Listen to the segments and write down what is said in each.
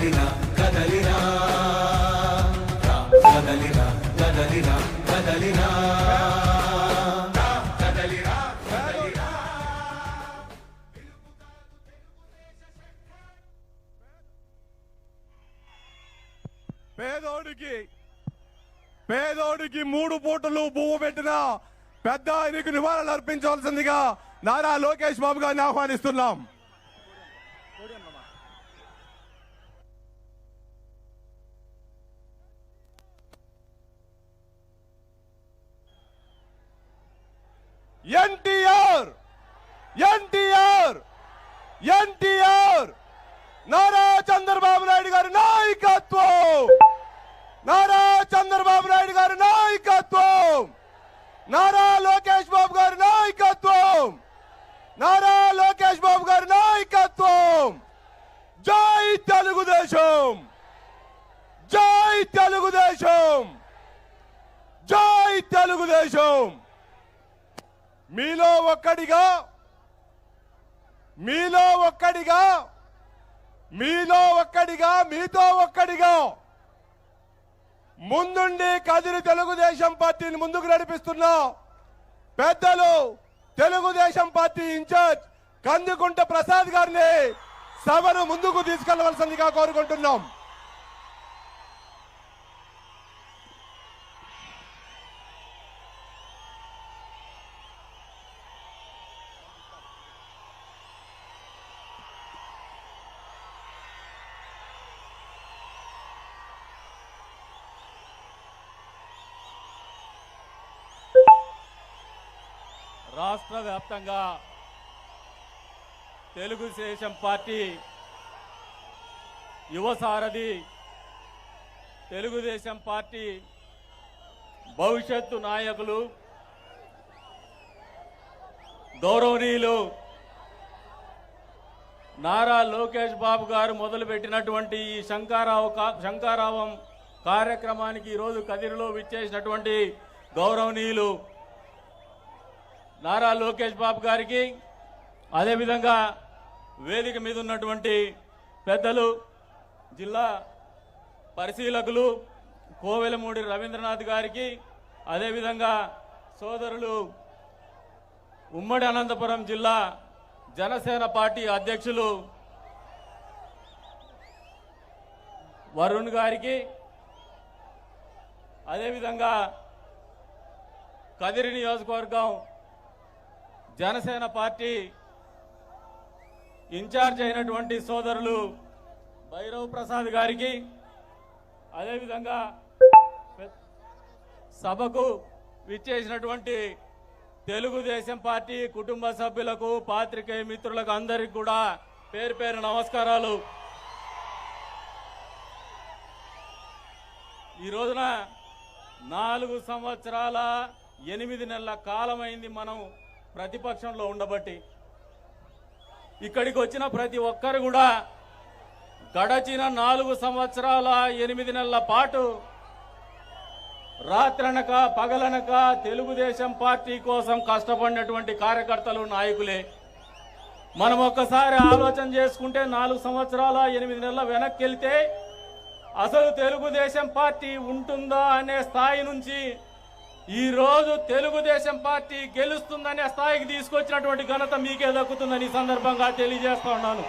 కదలిరా కదలిరా కదలిరా కదలిరా కదలిరా పేదోడికి పేదోడికి మూడు పూటలు పువ్వు పెట్టిన పెద్ద ఆయనకు నివాళులు అర్పించవలసిందిగా నారా లోకేష్ బాబు గారిని ఆహ్వానిస్తున్నాం. ఎన్టీఆర్! ఎన్టీఆర్! ఎన్టీఆర్! నారా చంద్రబాబు నాయుడు గారి నాయకత్వం! నారా చంద్రబాబు నాయుడు గారి నాయకత్వం! నారా లోకేష్ బాబు గారి నాయకత్వం! నారా లోకేష్ బాబు గారి నాయకత్వం! జై తెలుగుదేశం! జై తెలుగుదేశం! జై తెలుగుదేశం! మీలో ఒక్కడిగా మీలో ఒక్కడిగా మీలో ఒక్కడిగా మీతో ఒక్కడిగా ముందుండి కదిరి తెలుగుదేశం పార్టీని ముందుకు నడిపిస్తున్న పెద్దలు తెలుగుదేశం పార్టీ ఇన్ఛార్జ్ కందుకుంట ప్రసాద్ గారిని సభను ముందుకు తీసుకెళ్ళవలసిందిగా కోరుకుంటున్నాం. రాష్ట్ర వ్యాప్తంగా తెలుగుదేశం పార్టీ యువ సారథి తెలుగుదేశం పార్టీ భవిష్యత్తు నాయకులు గౌరవనీయులు నారా లోకేష్ బాబు గారు మొదలుపెట్టినటువంటి ఈ శంకారావు కా- శంకారావం కార్యక్రమానికి ఈరోజు కదిరిలో విచ్చేసినటువంటి గౌరవనీయులు నారా లోకేష్ బాబు గారికి అదేవిధంగా వేదిక మీద ఉన్నటువంటి పెద్దలు జిల్లా పరిశీలకులు కోవెలమూడి రవీంద్రనాథ్ గారికి అదేవిధంగా సోదరులు ఉమ్మడి అనంతపురం జిల్లా జనసేన పార్టీ అధ్యక్షులు వరుణ్ గారికి అదేవిధంగా కదిరి నియోజకవర్గం జనసేన పార్టీ ఇన్ఛార్జ్ అయినటువంటి సోదరులు భైరవ్ ప్రసాద్ గారికి అదేవిధంగా సభకు విచ్చేసినటువంటి తెలుగుదేశం పార్టీ కుటుంబ సభ్యులకు పాత్రికేయ మిత్రులకు అందరికి కూడా పేరు పేరు నమస్కారాలు. ఈ రోజున నాలుగు సంవత్సరాల ఎనిమిది నెలల కాలమైంది మనం ప్రతిపక్షంలో ఉండబట్టి ఇక్కడికి వచ్చిన ప్రతి ఒక్కరు కూడా గడచిన నాలుగు సంవత్సరాల ఎనిమిది నెలల పాటు రాత్రనక పగలనక తెలుగుదేశం పార్టీ కోసం కష్టపడినటువంటి కార్యకర్తలు నాయకులే. మనం ఒక్కసారి ఆలోచన చేసుకుంటే నాలుగు సంవత్సరాల ఎనిమిది నెలల వెనక్కి వెళ్తే అసలు తెలుగుదేశం పార్టీ ఉంటుందా అనే స్థాయి నుంచి ఈరోజు తెలుగుదేశం పార్టీ గెలుస్తుందనే స్థాయికి తీసుకొచ్చినటువంటి ఘనత మీకే దక్కుతుందని ఈ సందర్భంగా తెలియజేస్తా ఉన్నాను.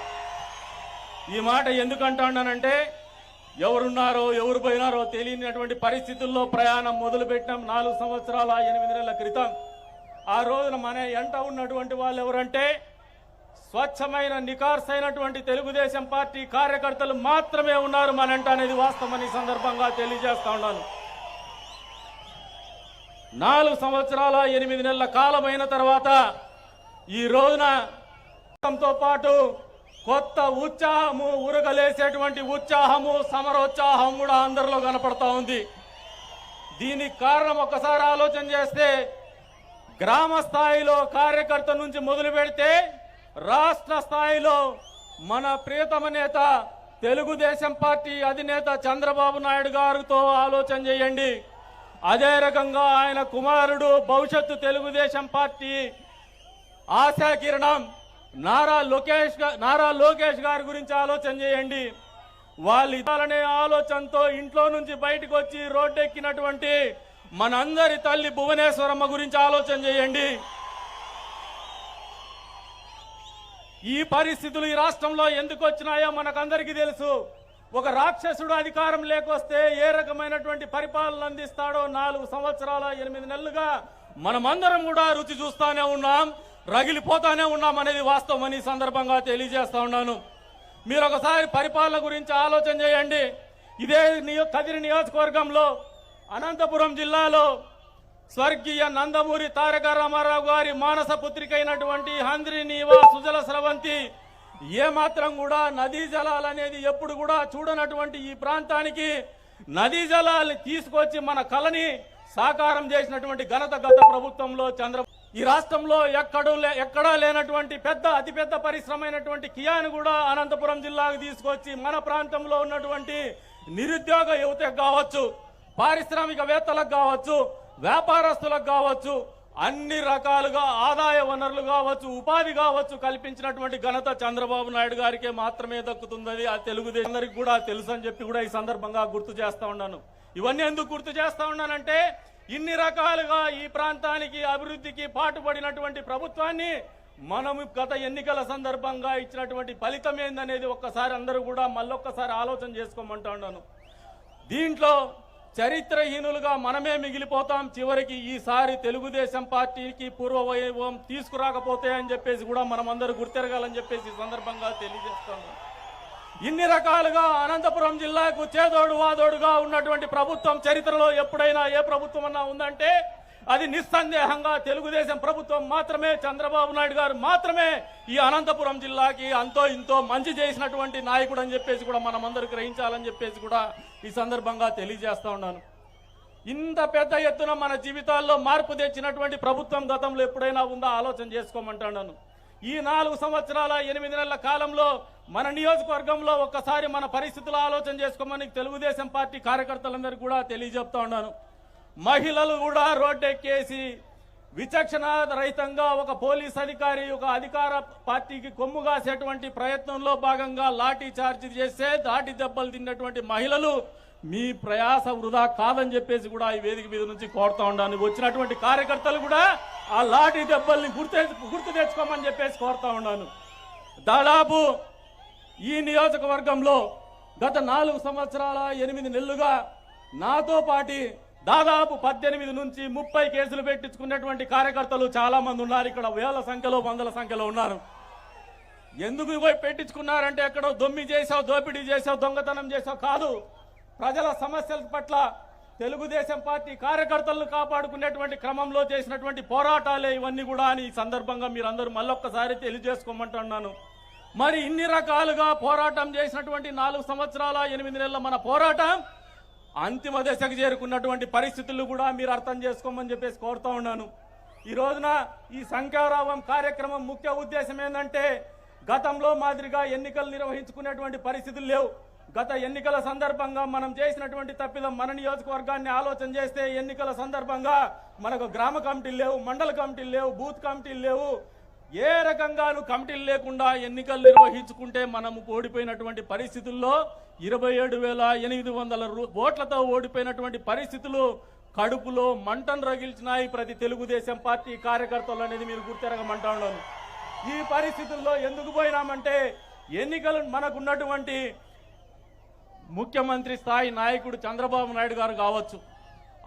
ఈ మాట ఎందుకంటున్నానంటే ఎవరున్నారో ఎవరు పోయినారో తెలియనటువంటి పరిస్థితుల్లో ప్రయాణం మొదలుపెట్టినాం. నాలుగు సంవత్సరాల ఎనిమిది నెలల క్రితం. ఆ రోజున మన ఎంట ఉన్నటువంటి వాళ్ళు ఎవరంటే స్వచ్ఛమైన నికార్సైనటువంటి తెలుగుదేశం పార్టీ కార్యకర్తలు మాత్రమే ఉన్నారు మనంట అనేది వాస్తవం ఈ సందర్భంగా తెలియజేస్తా ఉన్నాను. నాలుగు సంవత్సరాల ఎనిమిది నెలల కాలమైన తర్వాత ఈ రోజున తో పాటు కొత్త ఉత్సాహము ఉరగలేసేటువంటి ఉత్సాహము సమరోత్సాహం కూడా అందరిలో కనపడతా ఉంది. దీనికి కారణం ఒకసారి ఆలోచన చేస్తే గ్రామ స్థాయిలో కార్యకర్త నుంచి మొదలు పెడితే రాష్ట్ర స్థాయిలో మన ప్రియతమ నేత తెలుగుదేశం పార్టీ అధినేత చంద్రబాబు నాయుడు గారితో ఆలోచన చేయండి. అదే రకంగా ఆయన కుమారుడు భవిష్యత్తు తెలుగుదేశం పార్టీ ఆశా కిరణం నారా లోకేష్ నారా లోకేష్ గారి గురించి ఆలోచన చేయండి. వాళ్ళు ఇవ్వాలనే ఆలోచనతో ఇంట్లో నుంచి బయటకు వచ్చి రోడ్డెక్కినటువంటి మనందరి తల్లి భువనేశ్వరమ్మ గురించి ఆలోచన చేయండి. ఈ పరిస్థితులు ఈ రాష్ట్రంలో ఎందుకు వచ్చినాయో మనకందరికీ తెలుసు. ఒక రాక్షసుడు అధికారం లేకొస్తే ఏ రకమైనటువంటి పరిపాలన అందిస్తాడో నాలుగు సంవత్సరాల ఎనిమిది నెలలుగా మనమందరం కూడా రుచి చూస్తానే ఉన్నాం రగిలిపోతానే ఉన్నాం అనేది వాస్తవం అని ఈ సందర్భంగా తెలియజేస్తా ఉన్నాను. మీరు ఒకసారి పరిపాలన గురించి ఆలోచన చేయండి. ఇదే నియో కదిరి నియోజకవర్గంలో అనంతపురం జిల్లాలో స్వర్గీయ నందమూరి తారక రామారావు గారి మానస పుత్రిక అయినటువంటి హంద్రి నీవా సుజల స్రవంతి ఏమాత్రం కూడా నదీ జలాలు అనేది ఎప్పుడు కూడా చూడనటువంటి ఈ ప్రాంతానికి నదీ జలాల్ని తీసుకొచ్చి మన కళని సాకారం చేసినటువంటి ఘనత గత ప్రభుత్వంలో చంద్ర ఈ రాష్ట్రంలో ఎక్కడూ లే- ఎక్కడా లేనటువంటి పెద్ద అతిపెద్ద పరిశ్రమ అయినటువంటి కియాని కూడా అనంతపురం జిల్లాకు తీసుకొచ్చి మన ప్రాంతంలో ఉన్నటువంటి నిరుద్యోగ యువతకు కావచ్చు పారిశ్రామికవేత్తలకు కావచ్చు వ్యాపారస్తులకు కావచ్చు అన్ని రకాలుగా ఆదాయ వనరులు కావచ్చు ఉపాధి కావచ్చు కల్పించినటువంటి ఘనత చంద్రబాబు నాయుడు గారికే మాత్రమే దక్కుతుందని ఆ తెలుగుదేశం అందరికి కూడా తెలుసు అని చెప్పి కూడా ఈ సందర్భంగా గుర్తు చేస్తా ఉన్నాను. ఇవన్నీ ఎందుకు గుర్తు చేస్తా ఉన్నానంటే ఇన్ని రకాలుగా ఈ ప్రాంతానికి అభివృద్ధికి పాటుపడినటువంటి ప్రభుత్వాన్ని మనం గత ఎన్నికల సందర్భంగా ఇచ్చినటువంటి ఫలితం ఏందనేది ఒక్కసారి అందరూ కూడా మళ్ళొక్కసారి ఆలోచన చేసుకోమంటా ఉన్నాను. దీంట్లో చరిత్రహీనులుగా మనమే మిగిలిపోతాం. చివరికి ఈసారి తెలుగుదేశం పార్టీకి పూర్వ వైభవం తీసుకురాకపోతే అని చెప్పేసి కూడా మనం అందరూ గుర్తెరగాలని చెప్పేసి ఈ సందర్భంగా తెలియజేస్తాం ఇన్ని రకాలుగా అనంతపురం జిల్లాకు చేదోడు వాదోడుగా ఉన్నటువంటి ప్రభుత్వం చరిత్రలో ఎప్పుడైనా ఏ ప్రభుత్వం అన్నా ఉందంటే అది నిస్సందేహంగా తెలుగుదేశం ప్రభుత్వం మాత్రమే చంద్రబాబు నాయుడు గారు మాత్రమే ఈ అనంతపురం జిల్లాకి అంతో ఇంతో మంచి చేసినటువంటి నాయకుడు అని చెప్పేసి కూడా మనం అందరూ గ్రహించాలని చెప్పేసి కూడా ఈ సందర్భంగా తెలియజేస్తా ఉన్నాను. ఇంత పెద్ద ఎత్తున మన జీవితాల్లో మార్పు తెచ్చినటువంటి ప్రభుత్వం గతంలో ఎప్పుడైనా ఉందా ఆలోచన చేసుకోమంటున్నాను ఈ నాలుగు సంవత్సరాల ఎనిమిది నెలల కాలంలో మన నియోజకవర్గంలో ఒక్కసారి మన పరిస్థితులు ఆలోచన చేసుకోమని తెలుగుదేశం పార్టీ కార్యకర్తలందరికీ కూడా తెలియజెప్తా ఉన్నాను. మహిళలు కూడా రోడ్డెక్కేసి విచక్షణ రహితంగా ఒక పోలీస్ అధికారి ఒక అధికార పార్టీకి కొమ్ము కాసేటువంటి ప్రయత్నంలో భాగంగా లాఠీ చార్జ్ చేస్తే దాటి దెబ్బలు తిన్నటువంటి మహిళలు మీ ప్రయాస వృధా కాదని చెప్పేసి కూడా ఈ వేదిక మీద నుంచి కోరుతా ఉన్నాను వచ్చినటువంటి కార్యకర్తలు కూడా ఆ లాఠీ దెబ్బల్ని గుర్తు గుర్తు తెచ్చుకోమని చెప్పేసి కోరుతా ఉన్నాను. దాదాపు ఈ నియోజకవర్గంలో గత నాలుగు సంవత్సరాల ఎనిమిది నెలలుగా నాతో పాటి దాదాపు పద్దెనిమిది నుంచి ముప్పై కేసులు పెట్టించుకున్నటువంటి కార్యకర్తలు చాలా మంది ఉన్నారు. ఇక్కడ వేల సంఖ్యలో వందల సంఖ్యలో ఉన్నారు. ఎందుకు పోయి పెట్టించుకున్నారంటే ఎక్కడో దొమ్మి చేసావు దోపిడీ చేసావు దొంగతనం చేసావు కాదు. ప్రజల సమస్యల పట్ల తెలుగుదేశం పార్టీ కార్యకర్తలను కాపాడుకునేటువంటి క్రమంలో చేసినటువంటి పోరాటాలే ఇవన్నీ కూడా అని ఈ సందర్భంగా మీరందరూ మళ్ళొక్కసారి తెలియజేసుకోమంటున్నాను. మరి ఇన్ని రకాలుగా పోరాటం చేసినటువంటి నాలుగు సంవత్సరాల ఎనిమిది నెలల మన పోరాటం అంతిమ దశకు చేరుకున్నటువంటి పరిస్థితులు కూడా మీరు అర్థం చేసుకోమని చెప్పేసి కోరుతా ఉన్నాను. ఈ రోజున ఈ సంఖ్యారావం కార్యక్రమం ముఖ్య ఉద్దేశం ఏంటంటే గతంలో మాదిరిగా ఎన్నికలు నిర్వహించుకునేటువంటి పరిస్థితులు లేవు. గత ఎన్నికల సందర్భంగా మనం చేసినటువంటి తప్పిదం మన నియోజకవర్గాన్ని ఆలోచన చేస్తే ఎన్నికల సందర్భంగా మనకు గ్రామ కమిటీలు లేవు మండల కమిటీలు లేవు బూత్ కమిటీలు లేవు. ఏ రకంగాను కమిటీలు లేకుండా ఎన్నికలు నిర్వహించుకుంటే మనము ఓడిపోయినటువంటి పరిస్థితుల్లో ఇరవై ఏడు వేల ఎనిమిది వందల రూ- ఓట్లతో ఓడిపోయినటువంటి పరిస్థితులు కడుపులో మంటను రగిల్చినాయి ప్రతి తెలుగుదేశం పార్టీ కార్యకర్తలు అనేది మీరు గుర్తెరగమంటా ఈ పరిస్థితుల్లో ఎందుకు పోయినామంటే ఎన్నికలు మనకున్నటువంటి ముఖ్యమంత్రి స్థాయి నాయకుడు చంద్రబాబు నాయుడు గారు కావచ్చు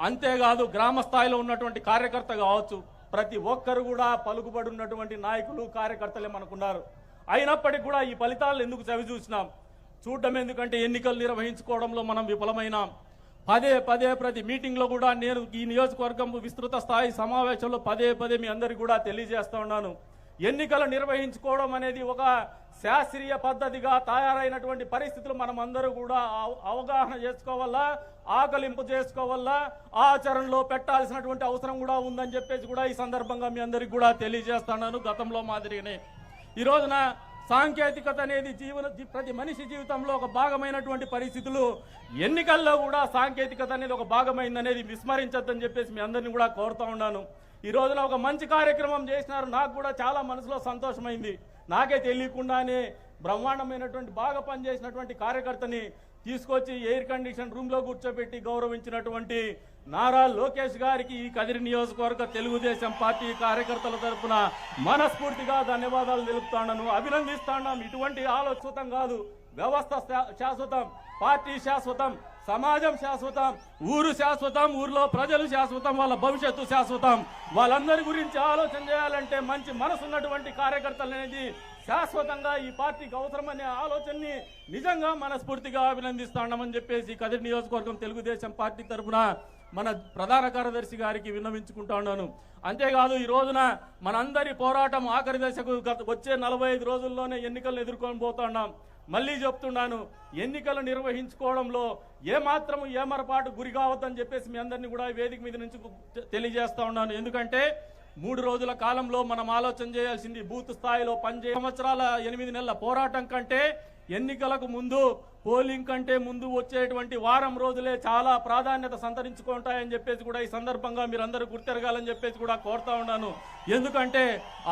అంతేకాదు గ్రామ స్థాయిలో ఉన్నటువంటి కార్యకర్త కావచ్చు ప్రతి ఒక్కరు కూడా పలుకుబడి ఉన్నటువంటి నాయకులు కార్యకర్తలే మనకున్నారు. అయినప్పటికీ కూడా ఈ ఫలితాలు ఎందుకు చవి చూసినాం చూడడం ఎందుకంటే ఎన్నికలు నిర్వహించుకోవడంలో మనం విఫలమైనాం. పదే పదే ప్రతి మీటింగ్లో కూడా నేను ఈ నియోజకవర్గం విస్తృత స్థాయి సమావేశంలో పదే పదే మీ అందరికీ కూడా తెలియజేస్తా ఉన్నాను. ఎన్నికలు నిర్వహించుకోవడం అనేది ఒక శాస్త్రీయ పద్ధతిగా తయారైనటువంటి పరిస్థితులు మనం అందరూ కూడా అవగాహన చేసుకోవాలా ఆకలింపు చేసుకోవాలా ఆచరణలో పెట్టాల్సినటువంటి అవసరం కూడా ఉందని చెప్పేసి కూడా ఈ సందర్భంగా మీ అందరికి కూడా తెలియజేస్తున్నాను గతంలో మాదిరిగానే. ఈ రోజున సాంకేతికత అనేది జీవన జీ- ప్రతి మనిషి జీవితంలో ఒక భాగమైనటువంటి పరిస్థితులు. ఎన్నికల్లో కూడా సాంకేతికత అనేది ఒక భాగమైందనేది విస్మరించొద్దని చెప్పేసి మీ అందరిని కూడా కోరుతా ఉన్నాను. ఈ రోజున ఒక మంచి కార్యక్రమం చేసినారు. నాకు కూడా చాలా మనసులో సంతోషమైంది. నాకే తెలియకుండానే బ్రహ్మాండమైనటువంటి బాగా పనిచేసినటువంటి కార్యకర్తని తీసుకొచ్చి ఎయిర్ కండిషన్ రూమ్లో కూర్చోబెట్టి గౌరవించినటువంటి నారా లోకేష్ గారికి ఈ కదిరి నియోజకవర్గ తెలుగుదేశం పార్టీ కార్యకర్తల తరపున మనస్ఫూర్తిగా ధన్యవాదాలు తెలుపుతాను అభినందిస్తాను. ఇటువంటి ఆలోచితం కాదు. వ్యవస్థ శా- శాశ్వతం. పార్టీ శాశ్వతం. సమాజం శాశ్వతం. ఊరు శాశ్వతం. ఊర్లో ప్రజలు శాశ్వతం. వాళ్ళ భవిష్యత్తు శాశ్వతం. వాళ్ళందరి గురించి ఆలోచన చేయాలంటే మంచి మనసున్నటువంటి కార్యకర్తలు అనేది శాశ్వతంగా ఈ పార్టీకి అవసరమనే ఆలోచనని నిజంగా మనస్ఫూర్తిగా అభినందిస్తామని చెప్పేసి కదిరి నియోజకవర్గం తెలుగుదేశం పార్టీ తరఫున మన ప్రధాన కార్యదర్శి గారికి విన్నవించుకుంటా ఉన్నాను. అంతేకాదు ఈ రోజున మనందరి పోరాటం ఆఖరి దశకు గత- వచ్చే నలభై ఐదు రోజుల్లోనే ఎన్నికలను ఎదుర్కొని పోతున్నాం మళ్ళీ చెప్తున్నాను ఎన్నికలు నిర్వహించుకోవడంలో ఏమాత్రం ఏమరపాటు గురి కావద్దని చెప్పేసి మీ అందరినీ కూడా వేదిక మీద నుంచి తెలియజేస్తా ఉన్నాను. ఎందుకంటే మూడు రోజుల కాలంలో మనం ఆలోచన చేయాల్సింది బూత్ స్థాయిలో పనిచే సంవత్సరాల ఎనిమిది నెలల పోరాటం కంటే ఎన్నికలకు ముందు పోలింగ్ కంటే ముందు వచ్చేటువంటి వారం రోజులే చాలా ప్రాధాన్యత సంతరించుకుంటాయని చెప్పేసి కూడా ఈ సందర్భంగా మీరందరూ గుర్తెరగాలని చెప్పేసి కూడా కోరుతా ఉన్నాను. ఎందుకంటే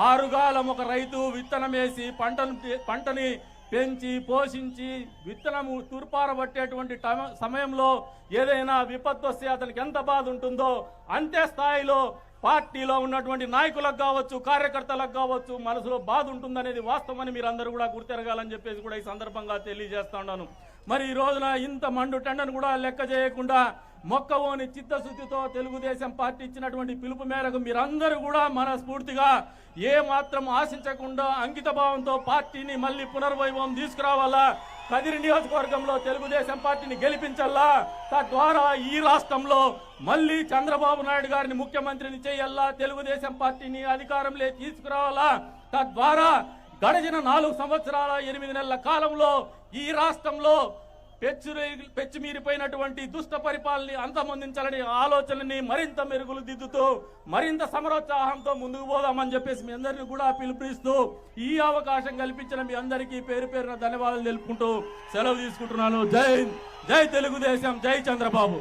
ఆరుగాలం ఒక రైతు విత్తనం వేసి పంటను పంటని పెంచి పోషించి విత్తనము తూర్పారబట్టేటువంటి టమ- సమయంలో ఏదైనా విపత్తు వస్తే అతనికి ఎంత బాధ ఉంటుందో అంతే స్థాయిలో పార్టీలో ఉన్నటువంటి నాయకులకు కావచ్చు కార్యకర్తలకు కావచ్చు మనసులో బాధ ఉంటుందనేది వాస్తవమని మీరు అందరూ కూడా గుర్తెరగాలని చెప్పేసి కూడా ఈ సందర్భంగా తెలియజేస్తా ఉన్నాను. మరి ఈ రోజున ఇంత మండు టెండను కూడా లెక్క చేయకుండా మొక్కవోని చిత్తశుద్ధితో తెలుగుదేశం పార్టీ ఇచ్చినటువంటి పిలుపు మేరకు మీరందరూ కూడా మనస్ఫూర్తిగా ఏ మాత్రం ఆశించకుండా అంకితభావంతో పార్టీని మళ్ళీ పునర్వైభవం తీసుకురావాలా? కదిరి నియోజకవర్గంలో తెలుగుదేశం పార్టీని గెలిపించల్లా? తద్వారా ఈ రాష్ట్రంలో మళ్ళీ చంద్రబాబు నాయుడు గారిని ముఖ్యమంత్రిని చేయాలా? తెలుగుదేశం పార్టీని అధికారంలో తీసుకురావాలా? తద్వారా గడిచిన నాలుగు సంవత్సరాల ఎనిమిది నెలల కాలంలో ఈ రాష్ట్రంలో పెచ్చు మీరిపోయినటువంటి దుష్ట పరిపాలనని అంతమొందించాలని ఆలోచనని మరింత మెరుగులు దిద్దుతూ మరింత సమరోత్సాహంతో ముందుకు పోదామని చెప్పేసి మీ అందరినీ కూడా పిలుపునిస్తూ ఈ అవకాశం కల్పించిన మీ అందరికీ పేరు పేరున ధన్యవాదాలు తెలుపుకుంటూ సెలవు తీసుకుంటున్నాను. జై జై తెలుగుదేశం జై చంద్రబాబు.